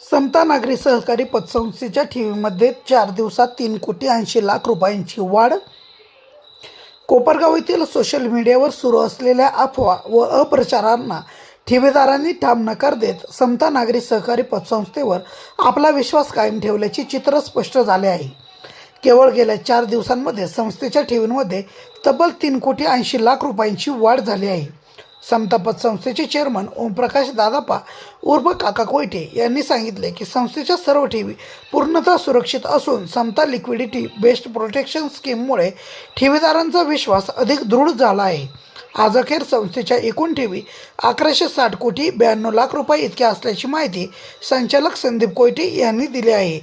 समता नागरी सहकारी पतसंस्थेच्या ठेवीमध्ये चार दिवसात तीन कोटी ऐंशी लाख रुपयांची वाढ. कोपरगाव येथील सोशल मीडियावर सुरू असलेल्या अफवा व अप्रचारांना ठेवीदारांनी ठाम नकार देत समता नागरी सहकारी पतसंस्थेवर आपला विश्वास कायम ठेवल्याचे चित्र स्पष्ट झाले आहे. केवळ गेल्या चार दिवसांमध्ये संस्थेच्या ठेवींमध्ये तब्बल तीन कोटी ऐंशी लाख रुपयांची वाढ झाली आहे. समतापत संस्थेचे चेअरमन ओमप्रकाश दादापा उर्फ काका कोयटे यांनी सांगितले की संस्थेच्या सर्व ठेवी पूर्णतः सुरक्षित असून समता लिक्विडिटी बेस्ड प्रोटेक्शन स्कीममुळे ठेवीदारांचा विश्वास अधिक दृढ झाला आहे. आज अखेर संस्थेच्या एकूण ठेवी अकराशे साठ कोटी ब्याण्णव लाख रुपये इतक्या असल्याची माहिती संचालक संदीप कोयटे यांनी दिली आहे.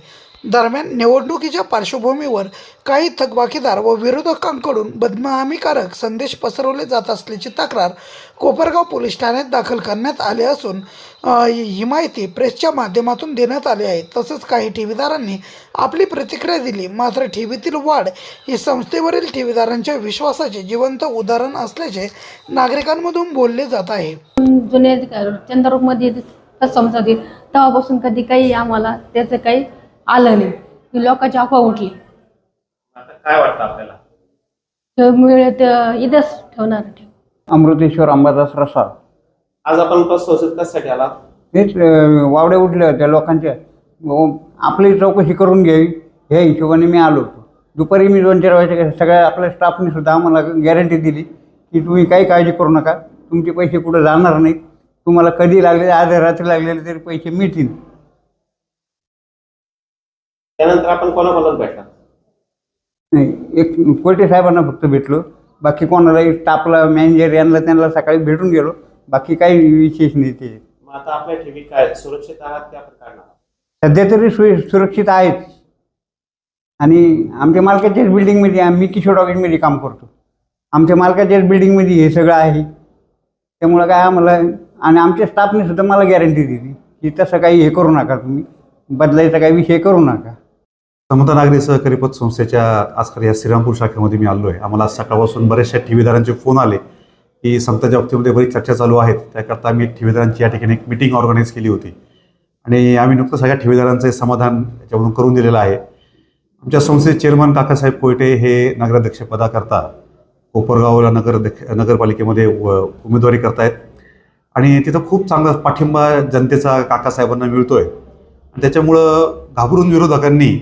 दरम्यान निवडणुकीच्या पार्श्वभूमीवर काही थकबाकीदार व विरोधकांकडून बदनामीकारक संदेश पसरवले जात असल्याची तक्रार कोपरगाव पोलीस ठाण्यात दाखल करण्यात आले असून ही माहिती प्रेसच्या माध्यमातून देण्यात आली आहे. तसंच काही ठेवीदारांनी आपली प्रतिक्रिया दिली. मात्र ठेवीतील वाढ ही संस्थेवरील ठेवीदारांच्या विश्वासाचे जिवंत उदाहरण असल्याचे नागरिकांमधून बोलले जात आहे. जुने चंद्रपूरमध्ये समजा तेव्हापासून कधी काही आम्हाला त्याचं काही आलं नाही. की लोकांची अफवा उठली. आता काय वाटतं आपल्याला? तर इथंच ठेवणार ठेव अमृतेश्वर अंबादास रसाळ. आज आपण संसद कशासाठी आला? तेच अं, वावड्या उठल्या होत्या लोकांच्या व आपली चौकशी करून घ्यावी ह्या हिशोबाने मी आलो होतो. दुपारी मी दोन चार वाजता सगळ्या आपल्या स्टाफने सुद्धा आम्हाला गॅरंटी दिली की तुम्ही काही काळजी करू नका. तुमचे पैसे कुठं जाणार नाहीत. तुम्हाला कधी लागले आज रात्री लागलेले तरी पैसे मिळतील. त्यानंतर आपण कोणाकोणाला भेटला नाही एक कोयटे साहेबांना फक्त भेटलो. बाकी कोणालाही स्टाफला मॅनेजर यांना त्यांना सकाळी भेटून गेलो. बाकी काही विशेष नाही ते. मग आता आपल्या ठेवी काय सुरक्षित आहात की आपण काढणार सध्या तरी सुय सुरक्षित आहेत. आणि आमच्या मालकाच्याच बिल्डिंगमध्ये आम्ही किशोर ऑफिसमध्ये काम करतो. आमच्या मालकाच्याच बिल्डिंगमध्ये हे सगळं आहे. त्यामुळं काय आम्हाला आणि आमच्या स्टाफने सुद्धा मला गॅरंटी दिली की तसं काही हे करू नका तुम्ही. बदलायचा काही विषय करू नका. समता नागरी सहकारी पतसंस्थेच्या आजकाल या श्रीरामपूर शाखेमध्ये मी आलो आहे आम्हाला आज सकाळपासून बऱ्याचशा ठेवीदारांचे फोन आले की समताच्या बाबतीमध्ये बरीच चर्चा चालू आहेत. त्याकरता आम्ही ठेवीदारांची या ठिकाणी एक मिटिंग ऑर्गनाईज केली होती. आणि आम्ही नुकतं सगळ्या ठेवीदारांचं समाधान याच्यामधून करून दिलेलं आहे. आमच्या संस्थेचे चेअरमन काकासाहेब कोयटे हे नगराध्यक्षपदाकरता कोपरगावला नगर नगरपालिकेमध्ये उमेदवारी करतायत. आणि तिथं खूप चांगला पाठिंबा जनतेचा काकासाहेबांना मिळतो आहे त्याच्यामुळं घाबरून विरोधकांनी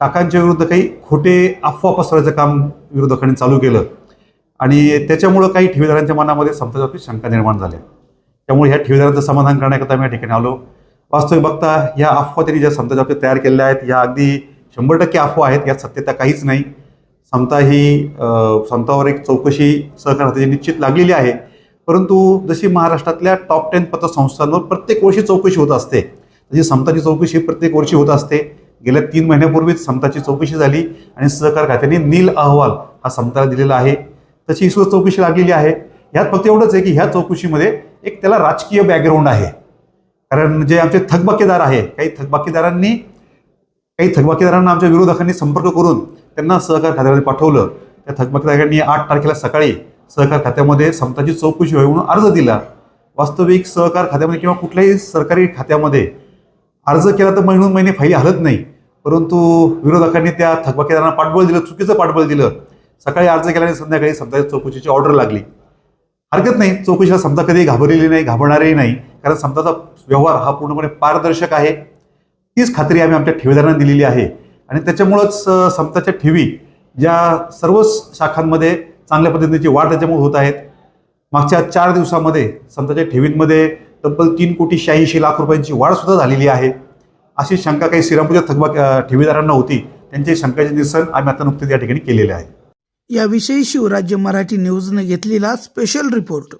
काकांच्या विरुद्ध काही खोटे अफवा पसरायचं काम विरोधकांनी चालू केलं. आणि त्याच्यामुळं काही ठेवीदारांच्या मनामध्ये समता शंका निर्माण झाल्या. त्यामुळे ह्या ठेवीदारांचं समाधान करण्याकरता मी या ठिकाणी आलो. वास्तविक बघता ह्या अफवा त्यांनी ज्या समता बाबतीत तयार केलेल्या आहेत ह्या अगदी शंभर टक्के अफवा आहेत यात सत्यता काहीच नाही. समता ही समतावर एक चौकशी सहकार निश्चित लागलेली आहे. परंतु जशी महाराष्ट्रातल्या टॉप टेन पतसंस्थांवर प्रत्येक वर्षी चौकशी होत असते तशी समताची चौकशी प्रत्येक वर्षी होत असते. गेल्या तीन महिन्यापूर्वीच समताची चौकशी झाली आणि सहकार खात्याने नील अहवाल हा समताला दिलेला आहे. तशी ही चौकशी लागलेली आहे. ह्यात फक्त एवढंच आहे की ह्या चौकशीमध्ये एक त्याला राजकीय बॅकग्राऊंड आहे. कारण जे आमचे थकबाकीदार आहे काही थकबाकीदारांनी काही थकबाकीदारांना आमच्या विरोधकांनी संपर्क करून त्यांना सहकार खात्यामध्ये पाठवलं. त्या थकबाकीदारांनी आठ तारखेला सकाळी सहकार खात्यामध्ये समताची चौकशी व्हावी म्हणून अर्ज दिला. वास्तविक सहकार खात्यामध्ये किंवा कुठल्याही सरकारी खात्यामध्ये अर्ज केला तर महिनून महिने फाईल हलत नाही. परंतु विरोधकांनी त्या थकबाकीदारांना पाठबळ दिलं चुकीचं पाठबळ दिलं. सकाळी अर्ज केल्याने संध्याकाळी समजा चौकशीची ऑर्डर लागली. हरकत नाही चौकशीला समता कधी घाबरलेली नाही घाबरणारही नाही. कारण समताचा व्यवहार हा पूर्णपणे पारदर्शक आहे. तीच खात्री आम्ही आमच्या ठेवीदारांना दिलेली आहे. आणि त्याच्यामुळंच समताच्या ठेवी ज्या सर्वच शाखांमध्ये चांगल्या पद्धतीची वाढ त्याच्यामुळे होत आहेत. मागच्या चार दिवसामध्ये समताच्या ठेवींमध्ये तब्बल तीन कोटी शहाऐंशी लाख रुपयांची वाढ सुद्धा झालेली आहे. अशी शंका काही श्रीरामपूरच्या थकबा ठेवीदारांना होती. त्यांच्या शंकाचे निरसन आम्ही आता नुकतेच या ठिकाणी केलेले आहे. याविषयी शिवराज्य मराठी न्यूजने घेतलेला स्पेशल रिपोर्ट